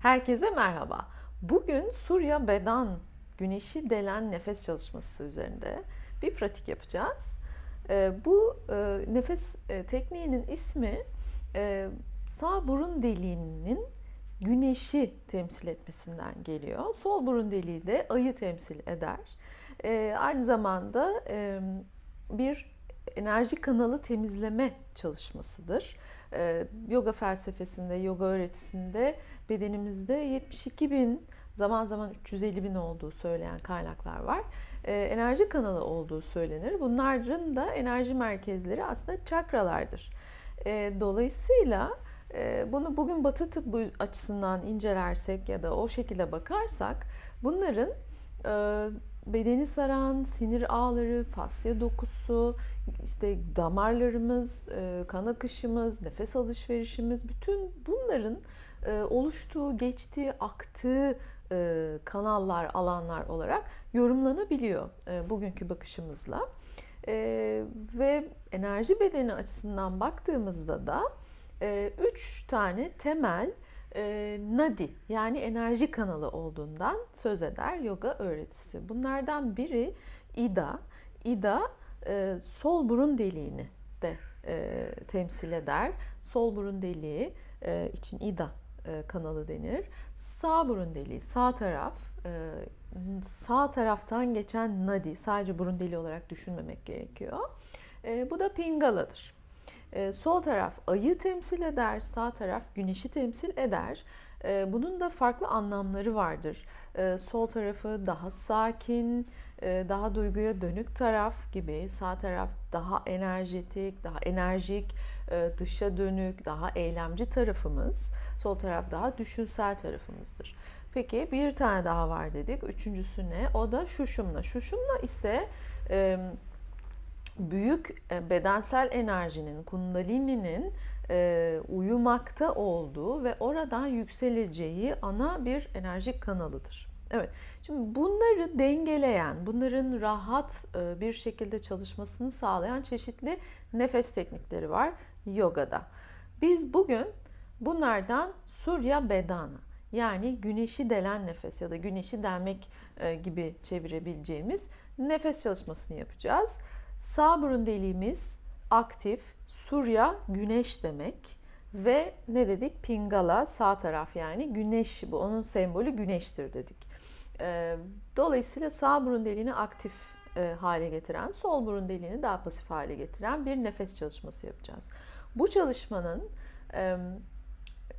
Herkese merhaba. Bugün Surya Bedan, güneşi delen nefes çalışması üzerinde bir pratik yapacağız. Ee, bu e, nefes e, tekniğinin ismi e, sağ burun deliğinin güneşi temsil etmesinden geliyor. Sol burun deliği de ayı temsil eder. Aynı zamanda bir enerji kanalı temizleme çalışmasıdır. Yoga felsefesinde, yoga öğretisinde bedenimizde 72 bin zaman zaman 350 bin olduğu söyleyen kaynaklar var. E, enerji kanalı olduğu söylenir. Bunların da enerji merkezleri aslında çakralardır. E, dolayısıyla e, bunu bugün batı tıbbı açısından incelersek ya da o şekilde bakarsak bunların e, bedeni saran sinir ağları, fasya dokusu, işte damarlarımız, e, kan akışımız, nefes alışverişimiz bütün bunların e, oluştuğu, geçtiği, aktığı e, kanallar, alanlar olarak yorumlanabiliyor bugünkü bakışımızla. Ve enerji bedeni açısından baktığımızda da üç tane temel nadi yani enerji kanalı olduğundan söz eder yoga öğretisi. Bunlardan biri ida. Ida sol burun deliğini de temsil eder. Sol burun deliği için ida e, kanalı denir. Sağ burun deliği, sağ taraf, e, sağ taraftan geçen nadi, sadece burun deliği olarak düşünmemek gerekiyor. E, bu da Pingala'dır. Sol taraf ayı temsil eder, sağ taraf güneşi temsil eder. Bunun da farklı anlamları vardır. Sol tarafı daha sakin, daha duyguya dönük taraf gibi, sağ taraf daha enerjetik, daha enerjik, dışa dönük, daha eylemci tarafımız. Sol taraf daha düşünsel tarafımızdır. Peki bir tane daha var dedik. Üçüncüsü ne? O da şuşumla. Şuşumla ise e, büyük bedensel enerjinin, kundalini'nin e, uyumakta olduğu ve oradan yükseleceği ana bir enerji kanalıdır. Evet, şimdi bunları dengeleyen, bunların rahat e, bir şekilde çalışmasını sağlayan çeşitli nefes teknikleri var yogada. Biz bugün Bunlardan Surya Bedana yani güneşi delen nefes ya da güneşi delmek e, gibi çevirebileceğimiz nefes çalışmasını yapacağız. Sağ burun deliğimiz aktif, Surya güneş demek ve ne dedik? Pingala sağ taraf yani güneş bu onun sembolü güneştir dedik. E, dolayısıyla sağ burun deliğini aktif e, hale getiren, sol burun deliğini daha pasif hale getiren bir nefes çalışması yapacağız. Bu çalışmanın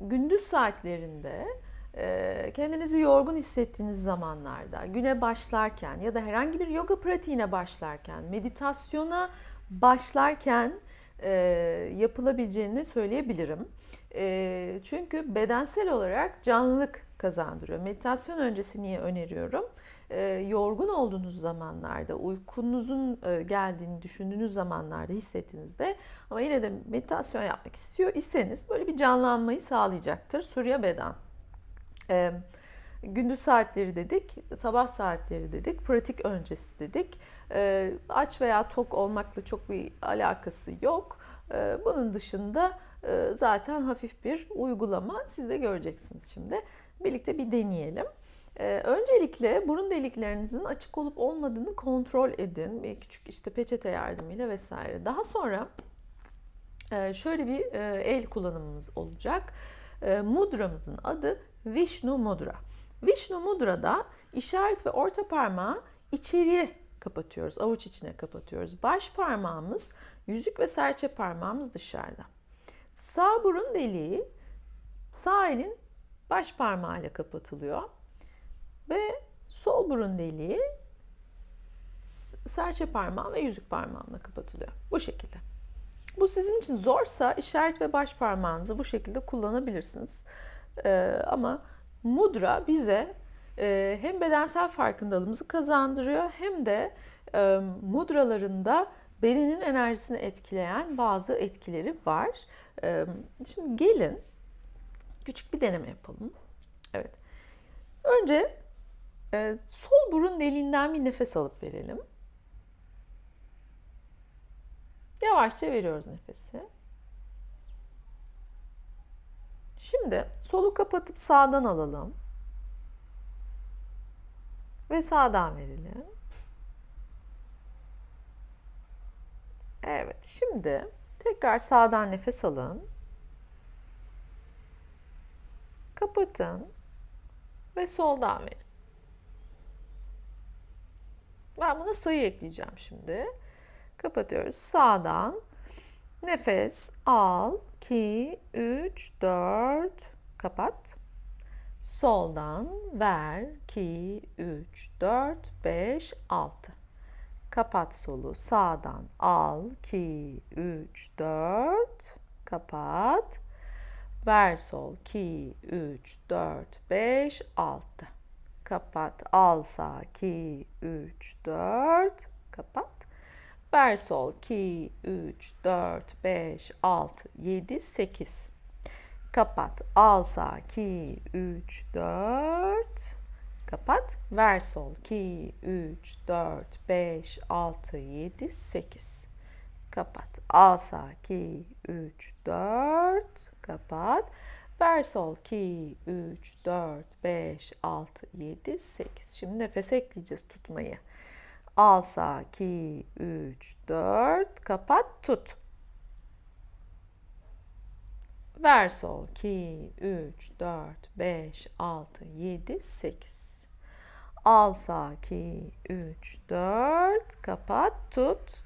gündüz saatlerinde kendinizi yorgun hissettiğiniz zamanlarda, güne başlarken ya da herhangi bir yoga pratiğine başlarken, meditasyona başlarken e, yapılabileceğini söyleyebilirim. E, çünkü bedensel olarak canlılık kazandırıyor. Meditasyon öncesi niye öneriyorum? yorgun olduğunuz zamanlarda, uykunuzun geldiğini düşündüğünüz zamanlarda hissettiğinizde ama yine de meditasyon yapmak istiyor iseniz böyle bir canlanmayı sağlayacaktır. Surya Beden. E, gündüz saatleri dedik, sabah saatleri dedik, pratik öncesi dedik. E, aç veya tok olmakla çok bir alakası yok. E, bunun dışında e, zaten hafif bir uygulama siz de göreceksiniz şimdi. Birlikte bir deneyelim. Öncelikle burun deliklerinizin açık olup olmadığını kontrol edin. Bir küçük işte peçete yardımıyla vesaire. Daha sonra ee, şöyle bir e, el kullanımımız olacak. Ee, mudramızın adı Vishnu Mudra. Vishnu Mudra'da işaret ve orta parmağı içeriye kapatıyoruz. Avuç içine kapatıyoruz. Baş parmağımız, yüzük ve serçe parmağımız dışarıda. Sağ burun deliği sağ elin baş parmağıyla kapatılıyor. Ve sol burun deliği serçe parmağı ve yüzük parmağımla kapatılıyor. Bu şekilde. Bu sizin için zorsa işaret ve baş parmağınızı bu şekilde kullanabilirsiniz. Ee, ama mudra bize e, hem bedensel farkındalığımızı kazandırıyor hem de e, mudralarında bedenin enerjisini etkileyen bazı etkileri var. E, şimdi gelin küçük bir deneme yapalım. Evet. Önce e, sol burun deliğinden bir nefes alıp verelim. Yavaşça veriyoruz nefesi. Şimdi solu kapatıp sağdan alalım. Ve sağdan verelim. Evet, şimdi tekrar sağdan nefes alın. Kapatın ve soldan verin. Ben buna sayı ekleyeceğim şimdi. Kapatıyoruz. Sağdan nefes al. 2, 3, 4. Kapat. Soldan ver. 2, 3, 4, 5, 6. Kapat solu. Sağdan al. 2, 3, 4. Kapat. Ver sol. 2, 3, 4, 5, 6. Kapat. Al sağ. 2, 3, 4. Kapat. Ver sol. 2, 3, 4, 5, 6, 7, 8. Kapat. Al sağ. 2, 3, 4. Kapat. Ver sol. 2, 3, 4, 5, 6, 7, 8. Kapat. Al sağ. 2, 3, 4. Kapat. Ver sol 2, 3, 4, 5, 6, 7, 8. Şimdi nefes ekleyeceğiz tutmayı. Al sağ 2, 3, 4. Kapat tut. Ver sol 2, 3, 4, 5, 6, 7, 8. Al sağ 2, 3, 4. Kapat tut.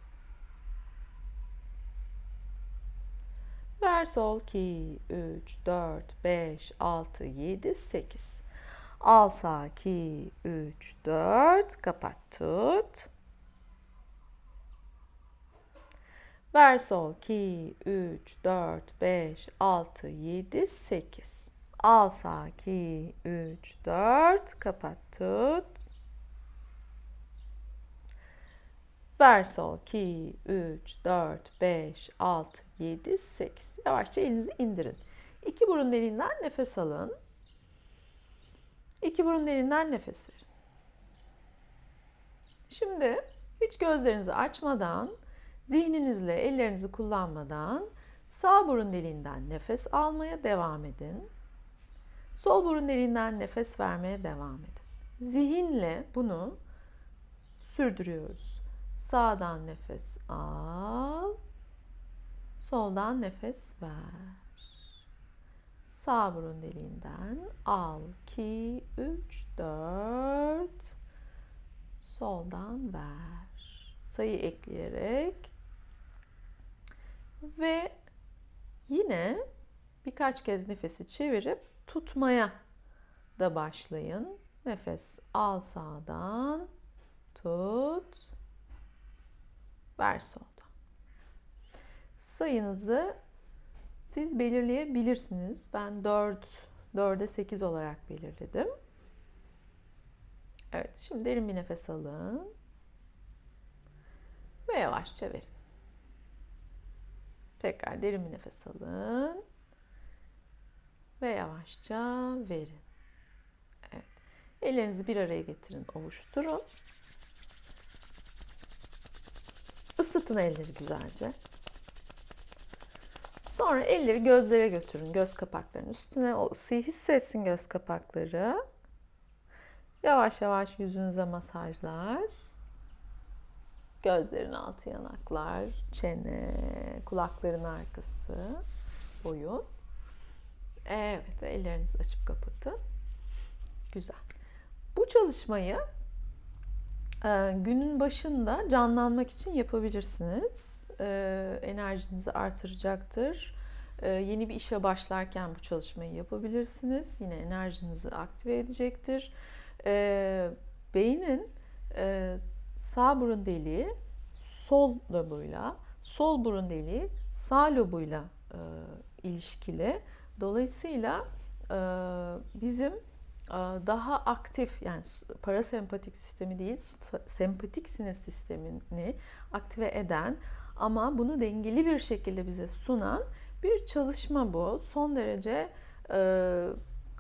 Ver sol 2, 3, 4, 5, 6, 7, 8. Al sağ 2, 3, 4. Kapat tut. Ver sol 2, 3, 4, 5, 6, 7, 8. Al sağ 2, 3, 4. Kapat tut. Ver sol 2, 3, 4, 5, 6, 7, 8. Yavaşça elinizi indirin. İki burun deliğinden nefes alın. İki burun deliğinden nefes verin. Şimdi hiç gözlerinizi açmadan, zihninizle ellerinizi kullanmadan sağ burun deliğinden nefes almaya devam edin. Sol burun deliğinden nefes vermeye devam edin. Zihinle bunu sürdürüyoruz. Sağdan nefes al. Soldan nefes ver. Sağ burun deliğinden al. 2, 3, 4. Soldan ver. Sayı ekleyerek ve yine birkaç kez nefesi çevirip tutmaya da başlayın. Nefes al sağdan. Tut. Ver soldan. Sayınızı siz belirleyebilirsiniz. Ben 4, 4'e 8 olarak belirledim. Evet, şimdi derin bir nefes alın. Ve yavaşça verin. Tekrar derin bir nefes alın. Ve yavaşça verin. Evet. Ellerinizi bir araya getirin, ovuşturun. Isıtın elleri güzelce. Sonra elleri gözlere götürün. Göz kapaklarının üstüne o ısıyı hissetsin göz kapakları. Yavaş yavaş yüzünüze masajlar. Gözlerin altı yanaklar, çene, kulakların arkası, boyun. Evet, ellerinizi açıp kapatın. Güzel. Bu çalışmayı e, günün başında canlanmak için yapabilirsiniz. E, enerjinizi artıracaktır. E, yeni bir işe başlarken bu çalışmayı yapabilirsiniz. Yine enerjinizi aktive edecektir. Beynin sağ burun deliği sol lobuyla, sol burun deliği sağ lobuyla ilişkili. Dolayısıyla bizim daha aktif yani parasempatik sistemi değil sempatik sinir sistemini aktive eden ama bunu dengeli bir şekilde bize sunan bir çalışma bu. Son derece e,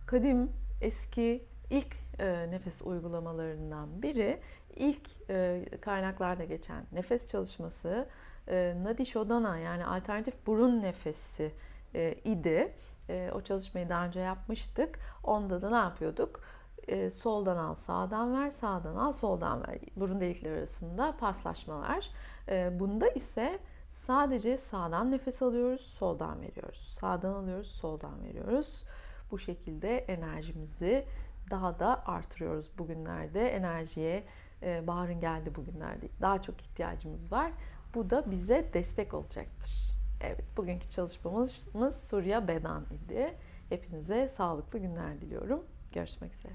kadim, eski ilk e, nefes uygulamalarından biri. İlk e, kaynaklarda geçen nefes çalışması e, Nadi Shodhana yani alternatif burun nefesi e, idi. E, o çalışmayı daha önce yapmıştık. Onda da ne yapıyorduk? E, soldan al, sağdan ver, sağdan al, soldan ver. Burun delikleri arasında paslaşmalar. E, bunda ise sadece sağdan nefes alıyoruz, soldan veriyoruz. Sağdan alıyoruz, soldan veriyoruz. Bu şekilde enerjimizi daha da artırıyoruz bugünlerde. Enerjiye e, baharın geldi bugünlerde. Daha çok ihtiyacımız var. Bu da bize destek olacaktır. Evet, bugünkü çalışmamız Surya Bedan idi. Hepinize sağlıklı günler diliyorum. Görüşmek üzere.